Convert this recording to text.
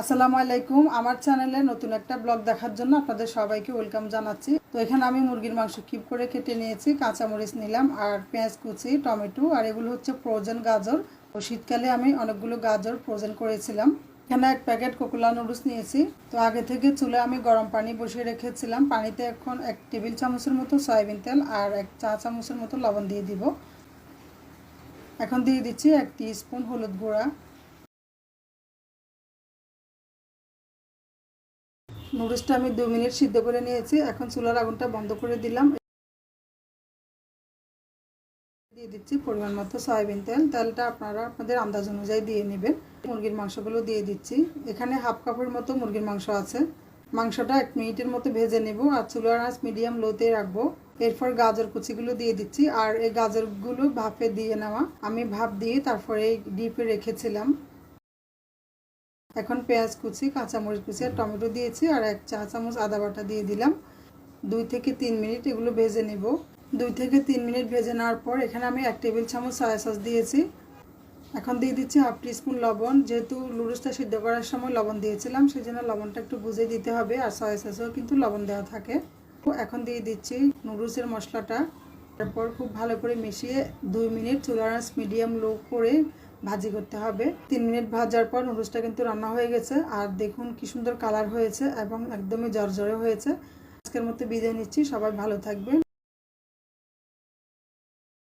আসসালামু আলাইকুম। আমার চ্যানেলে নতুন একটা ব্লগ দেখার জন্য আপনাদের সবাইকে ওয়েলকাম জানাচ্ছি। তো এখানে আমি মুরগির মাংস কিপ করে কেটে নিয়েছি, কাঁচামরিচ নিলাম আর পেঁয়াজ কুচি, টমেটো আর এগুলো হচ্ছে ফ্রোজেন গাজর। তো শীতকালে আমি অনেকগুলো গাজর ফ্রোজেন করেছিলাম। এখানে এক প্যাকেট কোকোলা নুডলস নিয়েছি। তো আগে থেকে চুলে আমি গরম পানি বসিয়ে রেখেছিলাম। পানিতে এখন এক টেবিল চামচের মতো সয়াবিন তেল আর এক চা চামচের মতো লবণ দিয়ে দিব। এখন দিয়ে দিচ্ছি এক স্পুন হলুদ গুঁড়া। নুডলসটা আমি দু মিনিট সিদ্ধ করে নিয়েছি। এখন চুলার আগুনটা বন্ধ করে দিলাম। দিয়ে দিচ্ছি পরিমাণ মতো সয়াবিন তেল। তেলটা আপনারা আপনাদের আন্দাজ অনুযায়ী দিয়ে নেবেন। মুরগির মাংসগুলো দিয়ে দিচ্ছি। এখানে হাফ কাপের মতো মুরগির মাংস আছে। মাংসটা এক মিনিটের মতো ভেজে নেব আর চুলার আঁচ মিডিয়াম লোতে রাখব। এরপর গাজর কুচিগুলো দিয়ে দিচ্ছি। আর এই গাজরগুলো ভাপে দিয়ে নেওয়া। আমি ভাপ দিয়ে তারপরে ডিপে রেখেছিলাম। এখন পেঁয়াজ কুচি, কাঁচামরিচ কুচি আর টমেটো দিয়েছি আর এক চা চামচ আদা বাটা দিয়ে দিলাম। দুই থেকে তিন মিনিট এগুলো ভেজে নেব। দুই থেকে তিন মিনিট ভেজে নেওয়ার পর এখানে আমি এক টেবিল চামচ সয়া সস দিয়েছি। এখন দিয়ে দিচ্ছি হাফ স্পুন লবণ। যেহেতু লুডুসটা সিদ্ধ করার সময় লবণ দিয়েছিলাম সেই জন্য লবণটা একটু বুঝে দিতে হবে আর সয়া সসেও কিন্তু লবণ দেওয়া থাকে। এখন দিয়ে দিচ্ছি নুডলসের মশলাটা। তারপর খুব ভালো করে মিশিয়ে দুই মিনিট চুলার আঁচ মিডিয়াম লো করে ভাজি করতে হবে। তিন মিনিট ভাজার পর নুডলসটা কিন্তু রান্না হয়ে গেছে। আর দেখুন কি সুন্দর কালার হয়েছে এবং একদমই জর্জরে হয়েছে। আজকের মতো বিদায় নিচ্ছি। সবাই ভালো থাকবেন।